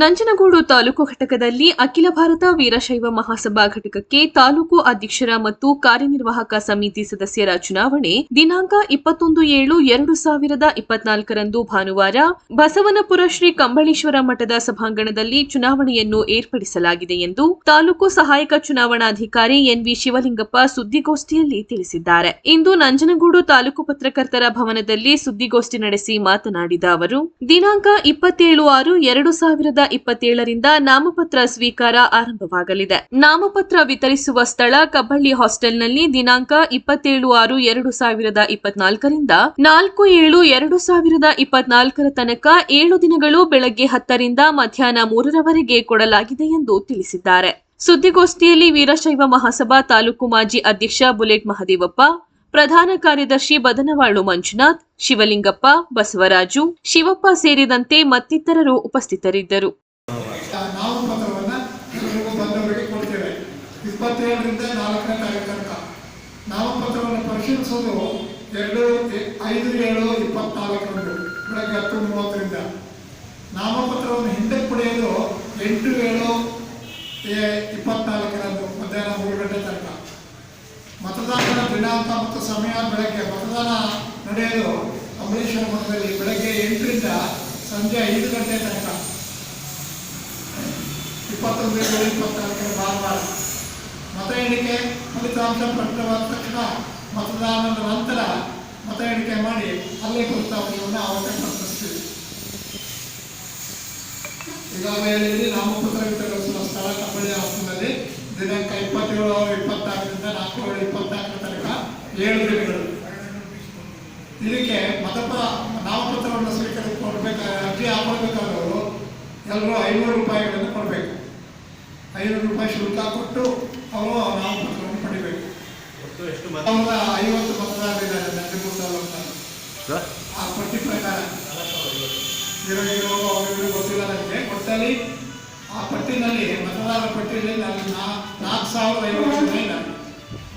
ನಂಜನಗೂಡು ತಾಲೂಕು ಘಟಕದಲ್ಲಿ ಅಖಿಲ ಭಾರತ ವೀರಶೈವ ಮಹಾಸಭಾ ಘಟಕಕ್ಕೆ ತಾಲೂಕು ಅಧ್ಯಕ್ಷರ ಮತ್ತು ಕಾರ್ಯನಿರ್ವಾಹಕ ಸಮಿತಿ ಸದಸ್ಯರ ಚುನಾವಣೆ ದಿನಾಂಕ ಇಪ್ಪತ್ತೊಂದು ಏಳು ಎರಡು ಸಾವಿರದ ಇಪ್ಪತ್ನಾಲ್ಕರಂದು ಭಾನುವಾರ ಬಸವನಪುರ ಶ್ರೀ ಕಂಬಳೇಶ್ವರ ಮಠದ ಸಭಾಂಗಣದಲ್ಲಿ ಚುನಾವಣೆಯನ್ನು ಏರ್ಪಡಿಸಲಾಗಿದೆ ಎಂದು ತಾಲೂಕು ಸಹಾಯಕ ಚುನಾವಣಾಧಿಕಾರಿ ಎನ್ವಿ ಶಿವಲಿಂಗಪ್ಪ ಸುದ್ದಿಗೋಷ್ಠಿಯಲ್ಲಿ ತಿಳಿಸಿದ್ದಾರೆ. ಇಂದು ನಂಜನಗೂಡು ತಾಲೂಕು ಪತ್ರಕರ್ತರ ಭವನದಲ್ಲಿ ಸುದ್ದಿಗೋಷ್ಠಿ ನಡೆಸಿ ಮಾತನಾಡಿದ ಅವರು, ದಿನಾಂಕ ಇಪ್ಪತ್ತೇಳು ಆರು ಎರಡು ಸಾವಿರದ ಇಪ್ಪತ್ತೇಳರಿಂದ ನಾಮಪತ್ರ ಸ್ವೀಕಾರ ಆರಂಭವಾಗಲಿದೆ. ನಾಮಪತ್ರ ವಿತರಿಸುವ ಸ್ಥಳ ಕಬ್ಬಳ್ಳಿ ಹಾಸ್ಟೆಲ್ನಲ್ಲಿ ದಿನಾಂಕ ಇಪ್ಪತ್ತೇಳು ಆರು ಎರಡು ಸಾವಿರದ ಇಪ್ಪತ್ನಾಲ್ಕರಿಂದ ನಾಲ್ಕು ಏಳು ಎರಡು ಸಾವಿರದ ಇಪ್ಪತ್ನಾಲ್ಕರ ತನಕ ಏಳು ದಿನಗಳು ಬೆಳಗ್ಗೆ ಹತ್ತರಿಂದ ಮಧ್ಯಾಹ್ನ ಮೂರರವರೆಗೆ ಕೊಡಲಾಗಿದೆ ಎಂದು ತಿಳಿಸಿದ್ದಾರೆ. ಸುದ್ದಿಗೋಷ್ಠಿಯಲ್ಲಿ ವೀರಶೈವ ಮಹಾಸಭಾ ತಾಲೂಕು ಮಾಜಿ ಅಧ್ಯಕ್ಷ ಬುಲೆಟ್ ಮಹದೇವಪ್ಪ ಪ್ರಧಾನ ಕಾರ್ಯದರ್ಶಿ ಬದನವಾಳು ಮಂಜುನಾಥ್, ಶಿವಲಿಂಗಪ್ಪ, ಬಸವರಾಜು, ಶಿವಪ್ಪ ಸೇರಿದಂತೆ ಮತ್ತಿತರರು ಉಪಸ್ಥಿತರಿದ್ದರು. ನಾಮಪತ್ರವನ್ನು ಹಿಂದೆ ಪಡೆಯಲು ಎಂಟು ಏಳು ಎ- ಇಪ್ಪತ್ನಾಲ್ಕರಂದು ಮಧ್ಯಾಹ್ನ ಮೂರು ಗಂಟೆ ತನಕ ಮತದಾನದ ದಿನಾಂಕ ಮತ್ತು ಸಮಯ ಬೆಳಗ್ಗೆ ಮತದಾನ ನಡೆಯಲು ಅಂಬರೀಶ್ವರ ಮಠದಲ್ಲಿ ಬೆಳಗ್ಗೆ ಎಂಟರಿಂದ ಸಂಜೆ ಐದು ಗಂಟೆ ತನಕ. ಇಪ್ಪತ್ತೊಂದರಿಂದ ಇಪ್ಪತ್ತಾರಕ್ಕೆ ಭಾನುವಾರ. ಮತ ಎಣಿಕೆ ಫಲಿತಾಂಶ ಪ್ರಕಟವಾದ ತಕ್ಷಣ ಮತದಾನದ ನಂತರ ಮತ ಎಣಿಕೆ ಮಾಡಿ ಅಲ್ಲೇ ಫಲಿತಾಂಶವನ್ನು ಅವಕಾಶ ಪ್ರಕಟಿಸ್ತೀವಿ ಈಗಾಗಲೇ ನಾಮಪತ್ರ ವಿತರಿಸುವ ಸ್ಥಳ ಕಬ್ಬಳ್ಳಿ ಹಾಸ್ಟೆಲ್ನಲ್ಲಿ ದಿನಾಂಕ ಇಪ್ಪತ್ತೇಳು ಇಪ್ಪತ್ತಾರರಿಂದ ನಾಲ್ಕು ಇಪ್ಪತ್ತು ದಿನಗಳು ಇದಕ್ಕೆ ಮತಪ ನಾಮಪತ್ರವನ್ನು ಸ್ವೀಕರಿಸಿ ಕೊಡಬೇಕಾದ್ರೆ ಅರ್ಜಿ ಹಾಕೊಳ್ಬೇಕಾದವರು ಎಲ್ಲರೂ ಐನೂರು ರೂಪಾಯಿಗಳನ್ನು ಕೊಡಬೇಕು. ಐನೂರು ರೂಪಾಯಿ ಶುಲ್ಕ ಕೊಟ್ಟು ಅವರು ನಾಮಪತ್ರವನ್ನು ಪಡಿಬೇಕು. ಅವರ ಐವತ್ತು ಮತದಾರರಿದ್ದಾರೆ ನಂಜನಗೂಡು ತಾಲೂಕಿನಲ್ಲಿ ಆ ಪಟ್ಟಿ ಪ್ರಕಾರ. ಇರೋ ಅವ್ರಿಗೂ ಗೊತ್ತಿಲ್ಲ ನನಗೆ. ಒಟ್ಟಲ್ಲಿ ಆ ಪಟ್ಟಿನಲ್ಲಿ ಮತದಾರರ ಪಟ್ಟಿಯಲ್ಲಿ ನಾನು ನಾಲ್ಕು ಸಾವಿರದ ಐವತ್ತು ಜನ ಇದ್ದಾರೆ